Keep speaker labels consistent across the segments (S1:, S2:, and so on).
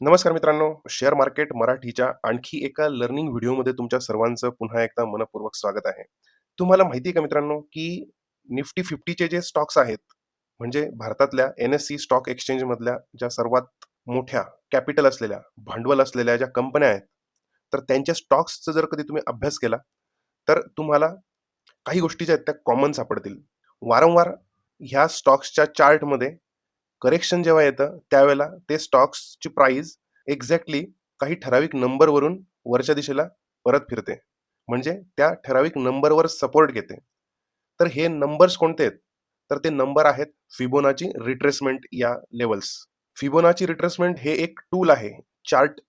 S1: नमस्कार मित्रांनो. Share market मराठीच्या आणखी एका लर्निंग व्हिडिओमध्ये तुमच्या सर्वांचं पुन्हा एकदा मनपूर्वक स्वागत आहे. तुम्हाला माहिती आहे का मित्रांनो की निफ्टी फिफ्टीचे जे स्टॉक्स आहेत म्हणजे भारतातल्या एन एस सी स्टॉक एक्सचेंजमधल्या ज्या सर्वात मोठ्या कॅपिटल असलेल्या भांडवल असलेल्या ज्या कंपन्या आहेत तर त्यांच्या स्टॉक्सचा जर कधी तुम्ही अभ्यास केला तर तुम्हाला काही गोष्टी ज्या आहेत त्या कॉमन सापडतील. वारंवार ह्या स्टॉक्सच्या चार्टमध्ये करेक्शन जेव्हा येतं त्यावेळेला ते स्टॉक्सची प्राइस एक्झॅक्टली काही ठराविक नंबरवरून वरच्या दिशेला परत फिरते. म्हणजे त्या ठराविक नंबरवर सपोर्ट घेते. तर हे नंबर्स कोणते आहेत? तर ते नंबर आहेत फिबोनाची रिट्रेसमेंट या लेवल्स फिबोनाची रिट्रेसमेंट हे एक टूल आहे. चार्ट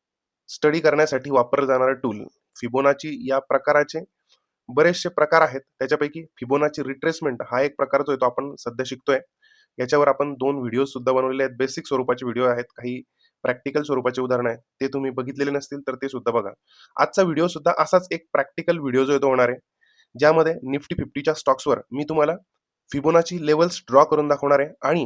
S1: स्टडी करण्यासाठी वापरलं जाणारं टूल फिबोनाची या प्रकाराचे बरेचसे प्रकार आहेत. त्याच्यापैकी फिबोनाची रिट्रेसमेंट हा एक प्रकार जो आहे तो आपण सध्या शिकतोय. याच्यावर आपण दोन व्हिडिओ सुद्धा बनवलेले आहेत. बेसिक स्वरूपाचे व्हिडिओ आहेत. काही प्रॅक्टिकल स्वरूपाचे उदाहरण आहेत. ते तुम्ही बघितलेले नसतील तर ते सुद्धा बघा. आजचा व्हिडिओ सुद्धा असाच एक प्रॅक्टिकल व्हिडिओ जो येतो होणार आहे. ज्यामध्ये निफ्टी फिफ्टीच्या स्टॉक्सवर मी तुम्हाला फिबोनाची लेवल्स ड्रॉ करून दाखवणार आहे आणि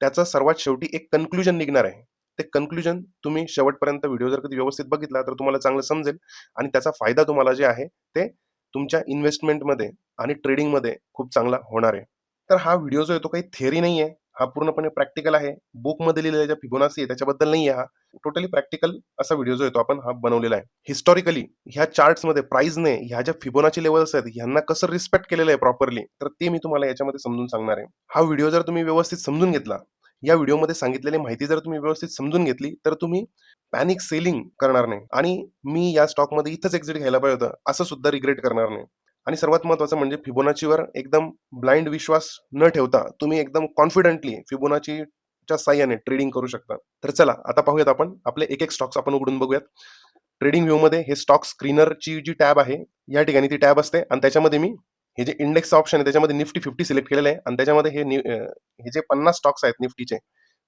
S1: त्याचं सर्वात शेवटी एक कन्क्लुजन निघणार आहे. ते कन्क्लुजन तुम्ही शेवटपर्यंत व्हिडिओ जर कधी व्यवस्थित बघितला तर तुम्हाला चांगलं समजेल आणि त्याचा फायदा तुम्हाला जे आहे ते तुमच्या इन्व्हेस्टमेंटमध्ये आणि ट्रेडिंगमध्ये खूप चांगला होणार आहे. तर हा व्हिडिओ जो आहे तो काही थेअरी नाही आहे हा पूर्णपणे प्रॅक्टिकल आहे. बुकमध्ये लिहिलेला ज्या फिबोनासी आहे त्याच्याबद्दल नाही आहे हा. टोटली प्रॅक्टिकल असा व्हिडिओ जो येतो आपण हा बनवलेला आहे. हिस्टॉरिकली ह्या चार्ट्समध्ये प्राईजने ह्या ज्या फिबोनाची लेवल्स आहेत ह्यांना कसं रिस्पेक्ट केलेलं आहे प्रॉपरली तर ते मी तुम्हाला याच्यामध्ये समजून सांगणार आहे. हा व्हिडिओ जर तुम्ही व्यवस्थित समजून घेतला या व्हिडिओमध्ये सांगितलेली माहिती जर तुम्ही व्यवस्थित समजून घेतली तर तुम्ही पॅनिक सेलिंग करणार नाही. आणि मी या स्टॉकमध्ये इथंच एक्झिट घ्यायला पाहिजे होतं असं सुद्धा रिग्रेट करणार नाही. आणि सर्वात महत्वाचं म्हणजे फिबोनाचीवर एकदम ब्लाइंड विश्वास न ठेवता तुम्ही एकदम कॉन्फिडंटली फिबोनाचीच्या साह्याने ट्रेडिंग करू शकता. तर चला आता पाहूयात आपण आपले एक एक स्टॉक्स आपण उघडून बघूयात. ट्रेडिंग व्ह्यूमध्ये हे स्टॉक स्क्रीनरची जी टॅब आहे या ठिकाणी ती टॅब असते आणि त्याच्यामध्ये मी हे जे इंडेक्स ऑप्शन आहे त्याच्यामध्ये निफ्टी फिफ्टी सिलेक्ट केलेलं आहे आणि त्याच्यामध्ये हे हे जे पन्नास स्टॉक्स आहेत निफ्टीचे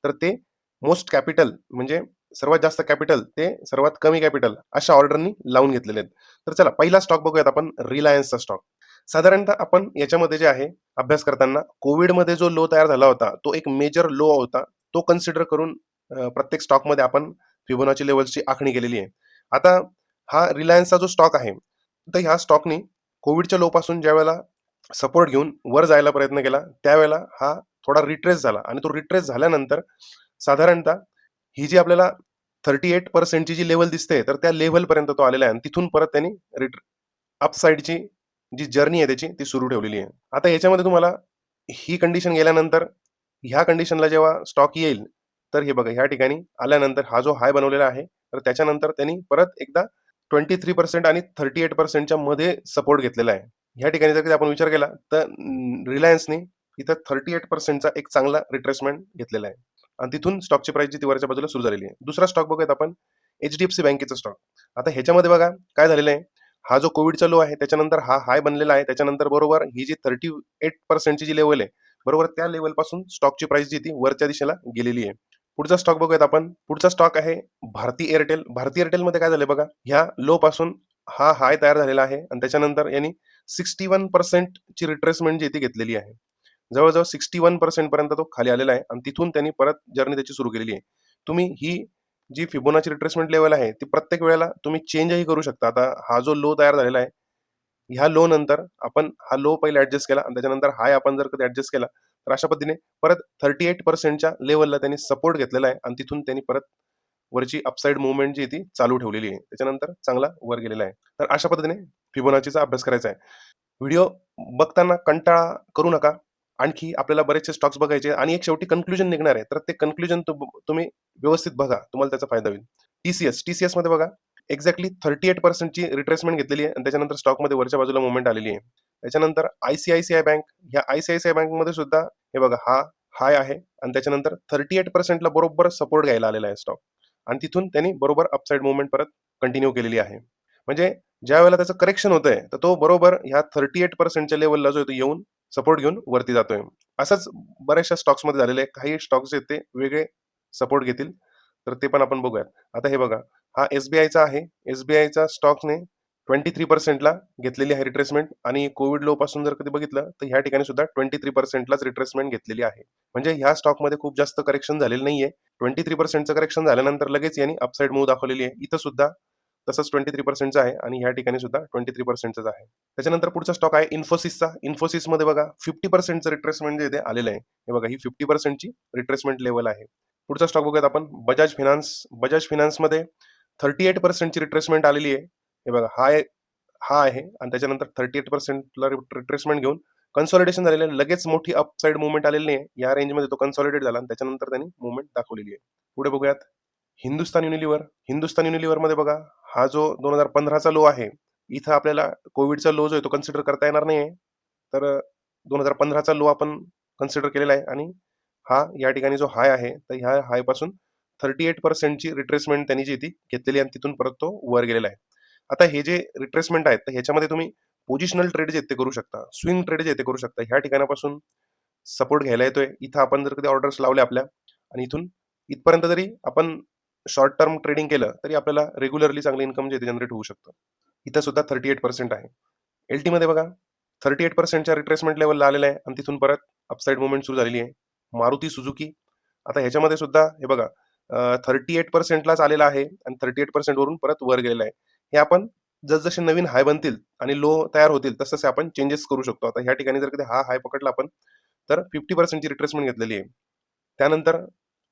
S1: तर ते मोस्ट कॅपिटल म्हणजे सर्वात जास्त कॅपिटल ते सर्वात कमी कॅपिटल अशा ऑर्डरनी लावून घेतलेले आहेत. तर चला पहिला स्टॉक बघूयात आपण रिलायन्सचा स्टॉक साधारणतः आपण याच्यामध्ये जे आहे अभ्यास करताना कोविडमध्ये जो लो तयार झाला होता तो एक मेजर लो होता तो कन्सिडर करून प्रत्येक स्टॉकमध्ये आपण फिबोनाची लेवल्सची आखणी केलेली आहे. आता हा रिलायन्सचा जो स्टॉक आहे तर ह्या स्टॉकनी कोविडच्या लोपासून ज्या वेळेला सपोर्ट घेऊन वर जायला प्रयत्न केला त्यावेळेला हा थोडा रिट्रेस झाला. आणि तो रिट्रेस झाल्यानंतर साधारणतः ही जी आपल्याला थर्टी एट पर्सेंटची जी लेवल दिसते तर त्या लेवलपर्यंत तो आलेला आहे. आणि तिथून परत त्यांनी रिट अपसाईडची जी जर्नी आहे त्याची ती सुरू ठेवलेली आहे. आता याच्यामध्ये तुम्हाला ही कंडिशन गेल्यानंतर ह्या कंडिशनला जेव्हा स्टॉक येईल तर हे बघा ह्या ठिकाणी आल्यानंतर हा जो हाय बनवलेला आहे तर त्याच्यानंतर त्यांनी परत एकदा ट्वेंटी थ्री पर्सेंट आणि थर्टी एट पर्सेंटच्या मध्ये सपोर्ट घेतलेला आहे. ह्या ठिकाणी जर कधी आपण विचार केला तर रिलायन्सने इथं थर्टी एट पर्सेंटचा एक चांगला रिट्रेसमेंट घेतलेला आहे. आणि तिथून स्टॉकची प्राइस जी ती वरच्या बाजूला सुरू झालेली आहे. दुसरा स्टॉक बघूयात आपण एच डी एफ सी बँकेचा स्टॉक आता ह्याच्यामध्ये बघा काय झालेलं आहे? हा जो कोविडचा लो आहे त्याच्यानंतर हा हाय बनलेला आहे. त्याच्यानंतर बरोबर ही जी थर्टी एट पर्सेंटची जी लेवल आहे बरोबर त्या लेवलपासून स्टॉकची प्राइस जी ती वरच्या दिशेला गेलेली आहे. पुढचा स्टॉक बघूयात आपण. पुढचा स्टॉक आहे भारती एअरटेल भारती एअरटेलमध्ये काय झालं बघा? ह्या लो पासून हा हाय तयार झालेला आहे आणि त्याच्यानंतर यांनी सिक्स्टी वन पर्सेंटची रिट्रेसमेंट जी ती घेतलेली आहे. जवळजवळ सिक्स्टी वन पर्सेंट पर्यंत तो खाली आलेला आहे आणि तिथून त्यांनी परत जर्नी त्याची सुरू केलेली आहे. तुम्ही ही जी फिबोनाची रिट्रेसमेंट लेवल आहे ती प्रत्येक वेळेला तुम्ही चेंजही करू शकता. आता हा जो लो तयार झालेला आहे ह्या लो नंतर आपण हा लो पहिले ऍडजस्ट केला आणि त्याच्यानंतर हाय आपण जर कधी ऍडजस्ट केला तर अशा पद्धतीने परत थर्टी एट पर्सेंटच्या लेवलला त्यांनी सपोर्ट घेतलेला आहे आणि तिथून त्यांनी परत वरची अपसाईड मुवमेंट जी ती चालू ठेवलेली आहे. त्याच्यानंतर चांगला वर गेलेला आहे. तर अशा पद्धतीने फिबोनाचीचा अभ्यास करायचा आहे. व्हिडिओ बघताना कंटाळा करू नका. आणखी आपल्याला बरेचसे स्टॉक्स बघायचे आणि एक शेवटी कन्क्लुजन निघणार आहे. तर ते कन्क्लुजन तुम्ही व्यवस्थित बघा. तुम्हाला त्याचा फायदा होईल. टीसीएस टीसीएसमध्ये बघा. एक्झॅक्टली थर्टी एट पर्सेंटची रिट्रेसमेंट घेतलेली आहे. आणि त्याच्यानंतर स्टॉकमध्ये वरच्या बाजूला मुवमेंट आलेली आहे. त्याच्यानंतर आयसीआयसीआय बँक ह्या आयसीआयसीआय बँकमध्ये सुद्धा हे बघा हा हाय आहे. आणि त्याच्यानंतर थर्टी एट पर्सेंटला बरोबर सपोर्ट घ्यायला आलेला आहे स्टॉक आणि तिथून त्यांनी बरोबर अपसाईड मुवमेंट परत कंटिन्यू केलेली आहे. म्हणजे ज्या वेळेला त्याचं करेक्शन होतंय तर तो बरोबर ह्या थर्टी एट पर्सेंटच्या लेवलला जो येऊन सपोर्ट घेऊन वरती जातोय. असंच बऱ्याचशा स्टॉक्समध्ये झालेले आहे काही स्टॉक्स आहेत ते वेगळे सपोर्ट घेतील. तर ते पण आपण बघूयात. आता हे बघा. हा एसबीआयचा आहे. एसबीआयचा स्टॉक्सने ट्वेंटी थ्री पर्सेंटला घेतलेली आहे रिट्रेसमेंट आणि कोविड लो पासून जर कधी बघितलं तर ह्या ठिकाणी सुद्धा ट्वेंटी थ्री पर्सेंटलाच रिट्रेसमेंट घेतलेली आहे. म्हणजे ह्या स्टॉकमध्ये खूप जास्त करेक्शन झालेलं नाहीये. ट्वेंटी थ्री पर्सेंटचं करेक्शन झाल्यानंतर लगेच यांनी अपसाईड मूव्ह दाखवलेली आहे. इथं सुद्धा तसंच ट्वेंटी थ्री पर्सेंटचा आहे आणि या ठिकाणी सुद्धा ट्वेंटी थ्री पर्सेंटचाच आहे. त्याच्यानंतर पुढचा स्टॉक आहे इन्फोसिसचा इन्फोसिसमध्ये बघा फिफ्टी पर्सेंटचं रिट्रेसमेंट जे इथे आलेलं आहे हे बघा ही फिफ्टी पर्सेंटची रिट्रेसमेंट लेवल आहे. पुढचा स्टॉक बघूयात आपण बजाज फिनान्स बजाज फिनान्समध्ये थर्टी एट पर्सेंटची रिट्रेसमेंट आलेली आहे. हे बघा हा हा आहे आणि त्याच्यानंतर थर्टी एट पर्सेंटला रिट्रेसमेंट घेऊन कन्सॉलिडेशन झालेलं आहे. लगेच मोठी अपसाईड मुवमेंट आलेली नाही. या रेंजमध्ये तो कन्सॉलिडेट झाला आणि त्याच्यानंतर त्यांनी मुवमेंट दाखवलेली आहे. पुढे बघूयात हिंदुस्तान युनिलिव्हर हिंदुस्तान युनिलिव्हरमध्ये बघा हा जो दोन हजार पंधराचा लो आहे इथं आपल्याला कोविडचा लो जो आहे तो कन्सिडर करता येणार नाही आहे तर दोन हजार पंधराचा लो आपण कन्सिडर केलेला आहे आणि हा या ठिकाणी जो हाय आहे तर ह्या हायपासून थर्टी एट पर्सेंटची रिट्रेसमेंट त्यांनी जी ती घेतलेली आणि तिथून परत तो वर गेलेला आहे. आता हे जे रिट्रेसमेंट आहेत तर ह्याच्यामध्ये तुम्ही पोझिशनल ट्रेड जे ते करू शकता स्विंग ट्रेड जे ते करू शकता. ह्या ठिकाणापासून सपोर्ट घ्यायला येतोय. इथं आपण जर कधी ऑर्डर्स लावल्या आपल्या आणि इथून इथपर्यंत जरी आपण शॉर्ट टर्म ट्रेडिंग केलं तरी आपल्याला रेग्युलरली चांगलं इन्कम जे जनरेट होऊ शकतं. इथं सुद्धा थर्टी एट पर्सेंट आहे एल टीमध्ये बघा थर्टी एट पर्सेंटच्या रिट्रेसमेंट लेवलला आलेलं आहे आणि तिथून परत अपसाईड मुवमेंट सुरू झालेली आहे. मारुती सुझुकी. आता ह्याच्यामध्ये सुद्धा हे बघा थर्टी एट पर्सेंटलाच आलेला आहे आणि थर्टी एट पर्सेंटवरून परत वर गेलेला आहे. हे आपण जसजसे नवीन हाय बनतील आणि लो तयार होतील तसं आपण चेंजेस करू शकतो. आता ह्या ठिकाणी जर कधी हा हाय पकडला आपण तर फिफ्टी पर्सेंटची रिट्रेसमेंट घेतलेली आहे. त्यानंतर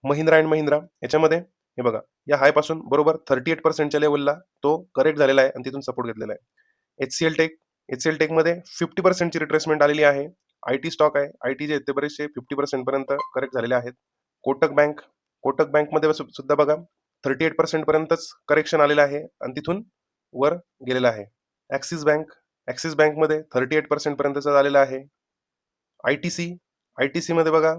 S1: महिंद्रा अँड महिंद्रा याच्यामध्ये हे बघा या हायपासून बरोबर थर्टी एट पर्सेंटच्या लेवलला तो करेक्ट झालेला आहे आणि तिथून सपोर्ट घेतलेला आहे. H C L tech H C L टेकमध्ये fifty पर्सेंटची रिट्रेसमेंट आलेली आहे. आय टी स्टॉक आहे. आय टी जे ते बरेचसे फिफ्टी पर्सेंटपर्यंत करेक्ट झालेले आहेत. कोटक बँक कोटक बँकमध्ये सुद्धा बघा थर्टी एट पर्सेंटपर्यंतच करेक्शन आलेलं आहे आणि तिथून वर गेलेलं आहे. ॲक्सिस बँक ॲक्सिस बँकमध्ये थर्टी एट पर्सेंट आलेलं आहे. I T C I T सीमध्ये बघा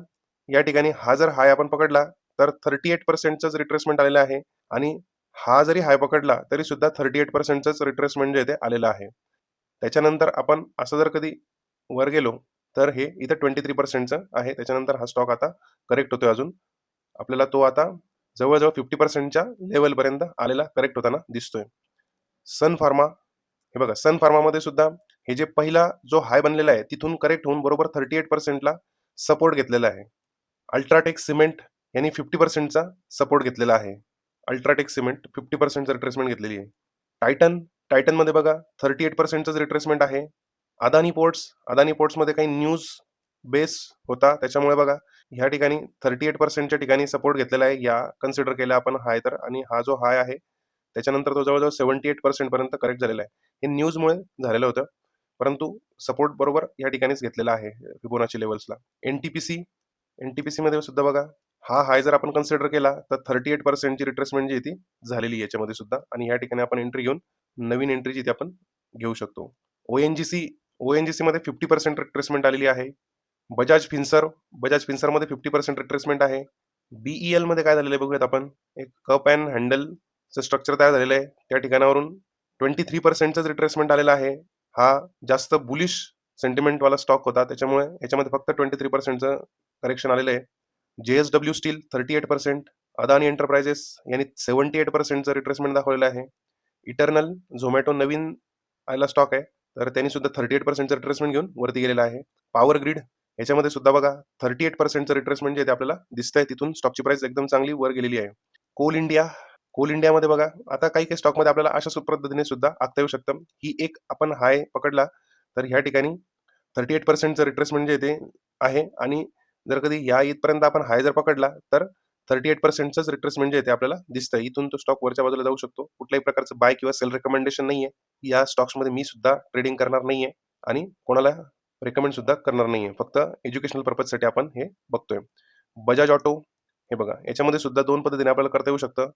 S1: या ठिकाणी हा जर हाय आपण पकडला. तर थर्टी एट पर्सेंटचंच रिट्रेसमेंट आलेलं आहे. आणि हा जरी हाय पकडला तरी सुद्धा थर्टी एट पर्सेंटचंच रिट्रेसमेंट जे ते आलेलं आहे. त्याच्यानंतर आपण असं जर कधी वर गेलो तर हे इथं ट्वेंटी थ्री पर्सेंटचं आहे. त्याच्यानंतर हा स्टॉक आता करेक्ट होतोय अजून. आपल्याला तो आता जवळजवळ फिफ्टी पर्सेंटच्या लेवलपर्यंत आलेला करेक्ट होताना दिसतोय. सन फार्मा हे बघा सन फार्मामध्ये सुद्धा हे जे पहिला जो हाय बनलेला आहे तिथून करेक्ट होऊन बरोबर थर्टी एट पर्सेंटला सपोर्ट घेतलेला आहे. अल्ट्राटेक सिमेंट यांनी फिफ्टी पर्सेंटचा सपोर्ट घेतलेला आहे. अल्ट्राटेक सिमेंट फिफ्टी पर्सेंटचं रिट्रेसमेंट घेतलेली आहे. टायटन टायटनमध्ये बघा थर्टी एट पर्सेंटचंच रिट्रेसमेंट आहे. अदानी पोर्ट्स अदानी पोर्ट्समध्ये काही न्यूज बेस होता. त्याच्यामुळे बघा ह्या ठिकाणी थर्टी एट पर्सेंटच्या ठिकाणी सपोर्ट घेतलेला आहे. या कन्सिडर केला आपण हाय तर आणि हा जो हाय आहे त्याच्यानंतर तो जवळजवळ सेव्हन्टी एट पर्सेंटपर्यंत करेक्ट झालेला आहे. हे न्यूजमुळे झालेलं होतं. परंतु सपोर्ट बरोबर या ठिकाणीच घेतलेला आहे Fibonacci लेवल्सला N T P C N T P सीमध्ये सुद्धा बघा हा हाय जर आपण कन्सिडर केला तर थर्टी एट पर्सेंटची रिट्रेसमेंट जी ती झालेली याच्यामध्ये सुद्धा. आणि या ठिकाणी आपण एंट्री घेऊन नवीन एंट्री जी ती आपण घेऊ शकतो. O N G C O N G सीमध्ये फिफ्टी पर्सेंट रिट्रेसमेंट आलेली आहे. बजाज फिन्सर बजाज फिन्सरमध्ये फिफ्टी पर्सेंट रिट्रेसमेंट आहे. बीई एलमध्ये काय झालेलं आहे बघूयात आपण. एक कप अँड हँडलचं स्ट्रक्चर तयार झालेलं आहे. त्या ठिकाणावरून ट्वेंटी थ्री पर्सेंटचंच रिट्रेसमेंट आलेला आहे. हा जास्त बुलिश सेंटिमेंटवाला स्टॉक होता. त्याच्यामुळे याच्यामध्ये फक्त ट्वेंटी थ्री पर्सेंटचं करेक्शन आलेलं आहे. J S W steel thirty eight percent Adani enterprises यांनी सेवन्टी एट पर्सेंटचं रिट्रेसमेंट दाखवलेलं आहे. इटर्नल झोमॅटो नवीन आयला स्टॉक आहे तर त्यांनी सुद्धा थर्टी एट पर्सेंटचं रिट्रेसमेंट घेऊन वरती गेलेला आहे. पॉवर ग्रीड याच्यामध्ये सुद्धा बघा थर्टी एट पर्सेंटचं रिट्रेसमेंट जे ते आपल्याला दिसतंय तिथून स्टॉकची प्राइस एकदम चांगली वर गेलेली आहे. कोल इंडिया कोल इंडियामध्ये बघा आता काही काही स्टॉकमध्ये आपल्याला अशा पद्धतीने सुद्धा आखता येऊ शकतं. ही एक आपण हाय पकडला तर ह्या ठिकाणी थर्टी एट पर्सेंटचं रिट्रेसमेंट जे ते आहे आणि जर कधी या इथपर्यंत आपण हाय जर पकडला तर थर्टी एट पर्सेंटचंच रिट्रेसमेंट जे ते आपल्याला दिसतं इथून तो स्टॉक वरच्या बाजूला जाऊ शकतो. कुठल्याही प्रकारचं बाय किंवा सेल रेकमेंडेशन नाहीये. या स्टॉक्समध्ये मी सुद्धा ट्रेडिंग करणार नाहीये आणि कोणाला रेकमेंड सुद्धा करणार नाहीये. फक्त एज्युकेशनल पर्पजसाठी आपण हे बघतोय. बजाज ऑटो हे बघा. याच्यामध्ये सुद्धा दोन पद्धतीने आपल्याला करता येऊ शकतं.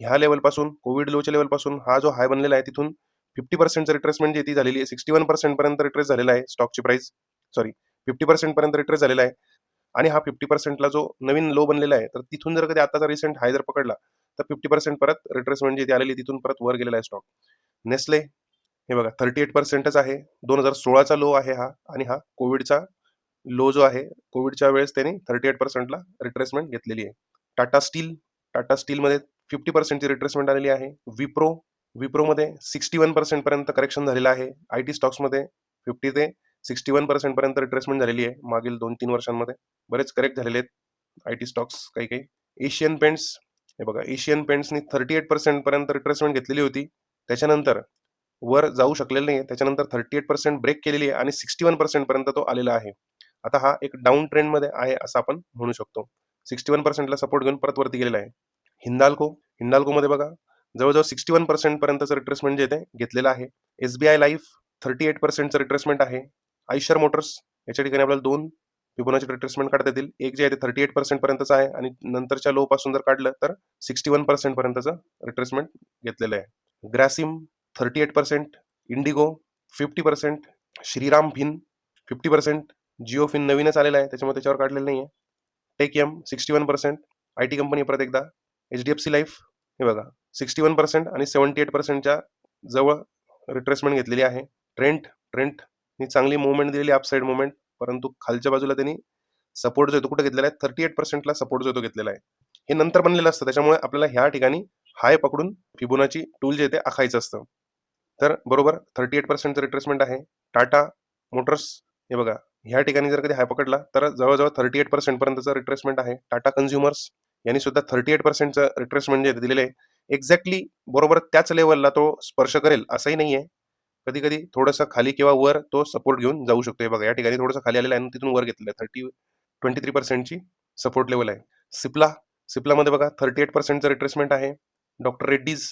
S1: ह्या लेवलपासून कोविड लोच्या लेवलपासून हा जो हाय बनलेला आहे तिथून फिफ्टी पर्सेंटचं रिट्रेसमेंट जी ती झालेली आहे. सिक्स्टी वन पर्सेंटपर्यंत रिट्रेस झालेला आहे स्टॉकची प्राइस सॉरी फिफ्टी पर्सेंट पर्यंत रिट्रेस झालेला आहे. आणि हा फिफ्टी पर्सेंटला जो नवीन लो बनलेला आहे तर तिथून जर कधी आताचा रिसेंट हाय जर पकडला तर फिफ्टी पर्सेंट परत रिट्रेसमेंट म्हणजे जी आलेली तिथून परत वर गेलेला आहे स्टॉक नेस्ले हे बघा थर्टी एट पर्सेंटच आहे दोन हजार सोळाचा लो आहे हा आणि हा कोविडचा लो जो आहे कोविडच्या वेळेस त्यांनी थर्टी एट पर्सेंटला रिट्रेसमेंट घेतलेली आहे. टाटा स्टील टाटा स्टीलमध्ये फिफ्टी पर्सेंटची रिट्रेसमेंट आलेली आहे. विप्रो विप्रोमध्ये सिक्स्टी वन पर्सेंटपर्यंत करेक्शन झालेलं आहे. आय टी स्टॉक्समध्ये फिफ्टी ते सिक्स्टी वन पर्यंत रिट्रेसमेंट झालेली आहे मागील दोन तीन वर्षांमध्ये. बरेच करेक्ट झालेले आहेत. आय टी स्टॉक्स काही काही. एशियन पेंट्स हे बघा एशियन पेंट्सनी थर्टी एट पर्यंत रिट्रेसमेंट घेतलेली होती. त्याच्यानंतर वर जाऊ शकलेलं नाही त्याच्यानंतर थर्टी एट पर्सेंट ब्रेक केलेली आहे आणि सिक्स्टी वन पर्यंत तो आलेला आहे. आता हा एक डाऊन ट्रेंडमध्ये आहे असं आपण म्हणू शकतो. सिक्स्टी वन पर्सेंटला सपोर्ट घेऊन परत वरती गेलेला आहे. हिंदाल्को हिंदाल्कोमध्ये बघा जवळजवळ सिक्स्टी वन पर्सेंट पर्यंतचं रिट्रेसमेंट जे ते घेतलेलं आहे. S B I life thirty eight पर्सेंटचं retracement आहे. आयशर मोटर्स याच्या ठिकाणी आपल्याला दोन फिबोनाची रिट्रेसमेंट काढता येतील. एक जे आहे ते थर्टी एट पर्सेंट पर्यंतचं आहे आणि नंतरच्या लो पासून जर काढलं तर सिक्स्टी वन पर्सेंट पर्यंतचं रिट्रेसमेंट घेतलेलं आहे. Grasim thirty eight percent IndiGo fifty percent Shriram fin fifty percent Jio fin नवीनच आलेला आहे त्याच्यामुळे त्याच्यावर काढलेलं नाही आहे Tech M sixty one percent I T company परत एकदा H D F C life हे बघा सिक्स्टी वन पर्सेंट आणि सेवन्टी एट पर्सेंटच्या जवळ रिट्रेसमेंट घेतलेली आहे. ट्रेंट ट्रेंटनी चांगली मुवमेंट दिलेली अपसाईड मुवमेंट परंतु खालच्या बाजूला त्यांनी सपोर्ट जो येतो कुठे घेतलेला आहे? थर्टी एट पर्सेंटला सपोर्ट जो येतो घेतलेला आहे. हे नंतर बनलेलं असतं. त्याच्यामुळे आपल्याला ह्या ठिकाणी हाय पकडून फिबोनाची टूल जे ते आखायचं असतं. तर बरोबर थर्टी एट पर्सेंटचं रिट्रेसमेंट आहे. टाटा मोटर्स हे बघा ह्या ठिकाणी जर कधी हाय पकडला तर जवळजवळ थर्टी एट पर्सेंटपर्यंतचं रिट्रेसमेंट आहे. टाटा कन्झ्युमर्स यांनी सुद्धा थर्टी एट पर्सेंटचं रिट्रेसमेंट जे दिलेलं आहे. एक्झॅक्टली बरोबर त्याच लेवलला तो स्पर्श करेल असंही नाही आहे कधी कधी थोडंसं खाली किंवा वर तो सपोर्ट घेऊन जाऊ शकतो हे बघा या ठिकाणी थोडंसं खाली आलेलं आहे आणि तिथून वर घेतलेलं आहे. थर्टी ट्वेंटी थ्री पर्सेंटची सपोर्ट लेवल आहे. सिप्ला सिप्लामध्ये बघा थर्टी एट पर्सेंटचं रिट्रेसमेंट आहे. डॉक्टर रेड्डीज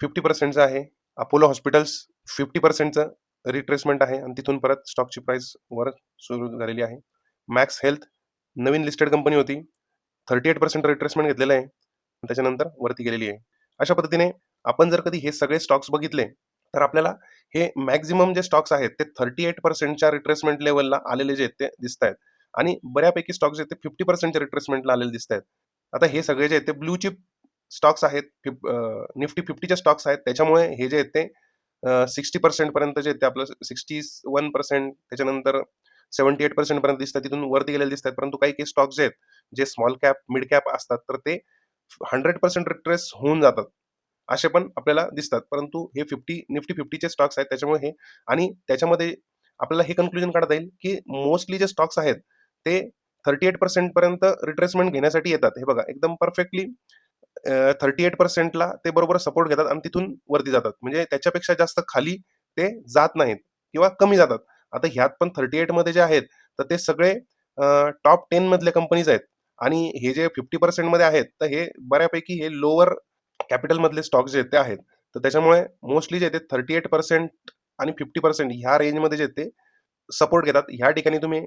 S1: फिफ्टी पर्सेंटचं आहे. अपोलो हॉस्पिटल्स फिफ्टी पर्सेंटचं रिट्रेसमेंट आहे आणि तिथून परत स्टॉकची प्राइस वर सुरू झालेली आहे. मॅक्स हेल्थ नवीन लिस्टेड कंपनी होती. थर्टी एट पर्सेंट रिट्रेसमेंट घेतलेलं आहे. त्याच्यानंतर वरती गेलेली आहे. अशा पद्धतीने आपण जर कधी हे सगळे स्टॉक्स बघितले तर आपल्याला हे मॅक्झिमम जे स्टॉक्स आहेत ते थर्टी एट पर्सेंटच्या रिट्रेसमेंट लेवलला आलेले जे आहेत ते दिसत आहेत आणि बऱ्यापैकी स्टॉक्स जे आहेत ते फिफ्टी पर्सेंटच्या रिट्रेसमेंटला आलेले दिसत आहेत आता हे सगळे जे आहेत ते ब्लू चिप स्टॉक्स आहेत निफ्टी फिफ्टीचे स्टॉक्स आहेत. त्याच्यामुळे हे जे आहेत ते सिक्स्टी पर्सेंट पर्यंत जे ते आपलं सिक्स्टी वन पर्सेंट त्याच्यानंतर सेव्हन्टी एट पर्सेंट पर्यंत दिसतात तिथून वरती गेलेले दिसतात परंतु काही काही स्टॉक्स जे आहेत जे स्मॉल कॅप मिड कॅप असतात तर ते हंड्रेड पर्सेंट रिट्रेस होऊन जातात. असे पण आपल्याला दिसतात. परंतु हे फिफ्टी निफ्टी फिफ्टीचे स्टॉक्स आहेत त्याच्यामुळे हे आणि त्याच्यामध्ये आपल्याला हे कन्क्लुजन काढता येईल की मोस्टली जे स्टॉक्स आहेत ते थर्टी एट पर्सेंट पर्यंत रिट्रेसमेंट घेण्यासाठी येतात. हे बघा एकदम परफेक्टली थर्टी एट पर्सेंटला ते बरोबर सपोर्ट घेतात आणि तिथून वरती जातात. म्हणजे त्याच्यापेक्षा जास्त खाली ते जात नाहीत किंवा कमी जातात. आता ह्यात पण थर्टी एटमध्ये जे आहेत तर ते सगळे टॉप टेन मधले कंपनीज आहेत. आणि हे जे फिफ्टी पर्सेंटमध्ये आहेत तर हे बऱ्यापैकी हे लोअर कॅपिटलमधले स्टॉक जे ते आहेत तर त्याच्यामुळे मोस्टली जे ते थर्टी एट पर्सेंट आणि फिफ्टी पर्सेंट ह्या रेंजमध्ये जे ते सपोर्ट घेतात. ह्या ठिकाणी तुम्ही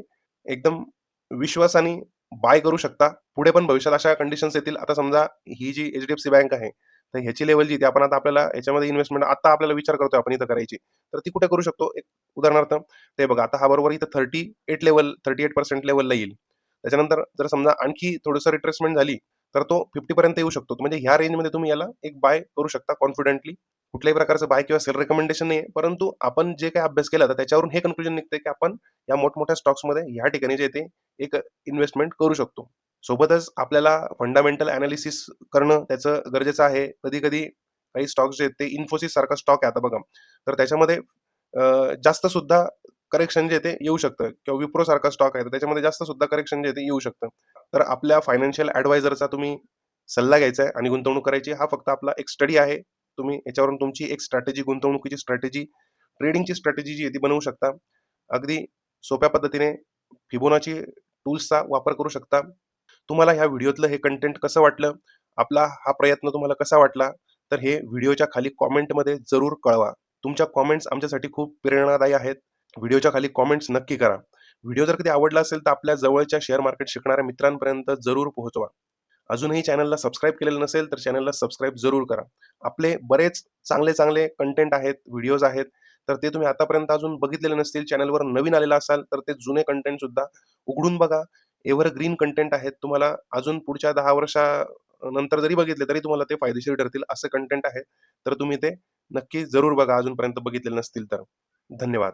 S1: एकदम विश्वासाने बाय करू शकता. पुढे पण भविष्यात अशा कंडिशन्स येतील. आता समजा ही जी H D F C bank आहे तर ह्याची लेवल जी ती आपण आता आपल्याला याच्यामध्ये इन्व्हेस्टमेंट आता आपल्याला विचार करतोय आपण इथं करायची. तर ती कुठे करू शकतो? एक उदाहरणार्थ ते बघा आता हा बरोबर इथं thirty eight level thirty eight percent लेवलला येईल. त्याच्यानंतर जर समजा आणखी थोडंसं रिट्रेसमेंट झाली तर तो फिफ्टी पर्यंत येऊ शकतो. म्हणजे ह्या रेंजमध्ये तुम्ही याला एक बाय करू शकता कॉन्फिडेंटली कुठल्याही प्रकारचं बाय किंवा सेल रेकमेंडेशन नाही परंतु आपण जे काही अभ्यास केला तर त्याच्यावरून हे कन्क्लुजन निघते की आपण या मोठमोठ्या स्टॉक्समध्ये ह्या ठिकाणी जे ते एक इन्व्हेस्टमेंट करू शकतो. सोबतच आपल्याला फंडामेंटल अनालिसिस करणं त्याचं गरजेचं आहे. कधी कधी काही स्टॉक्स जे आहेत ते इन्फोसिस सारखा स्टॉक आहे आता बघा. तर त्याच्यामध्ये जास्त सुद्धा करेक्शन जे ते येऊ शकतं. किंवा विप्रो सारखा स्टॉक आहे तर त्याच्यामध्ये जास्त सुद्धा करेक्शन जे ते येऊ शकतं. तर आपल्या फायनान्शियल ॲडवायझरचा तुम्ही सल्ला घ्यायचा आहे आणि गुंतवणूक करायची हा फक्त आपला एक स्टडी आहे. तुम्ही याच्यावरून तुमची एक स्ट्रॅटेजी गुंतवणुकीची स्ट्रॅटेजी ट्रेडिंगची स्ट्रॅटेजी जी आहे ती बनवू शकता. अगदी सोप्या पद्धतीने फिबोनाची टूल्सचा वापर करू शकता. तुम्हाला ह्या व्हिडिओतलं हे कंटेंट कसं वाटलं? आपला हा प्रयत्न तुम्हाला कसा वाटला? तर हे व्हिडिओच्या खाली कॉमेंटमध्ये जरूर कळवा. तुमच्या कॉमेंट्स आमच्यासाठी खूप प्रेरणादायी आहेत. व्हिडिओच्या खाली कॉमेंट्स नक्की करा. व्हिडिओ जर कधी आवडला असेल तर आपल्या जवळच्या शेअर मार्केट शिकणाऱ्या मित्रांपर्यंत जरूर पोहोचवा. अजूनही चॅनलला सबस्क्राईब केलेलं नसेल तर चॅनलला सबस्क्राईब जरूर करा. आपले बरेच चांगले चांगले कंटेंट आहेत व्हिडिओज आहेत तर ते तुम्ही आतापर्यंत अजून बघितलेले नसतील चॅनलवर नवीन आलेला असाल तर ते जुने कंटेंट सुद्धा उघडून बघा. एव्हरग्रीन कंटेंट आहेत तुम्हाला अजून पुढच्या दहा वर्षानंतर जरी बघितले तरी तुम्हाला ते फायदेशीर ठरतील असे कंटेंट आहे. तर तुम्ही ते नक्की जरूर बघा अजूनपर्यंत बघितलेले नसतील तर. धन्यवाद.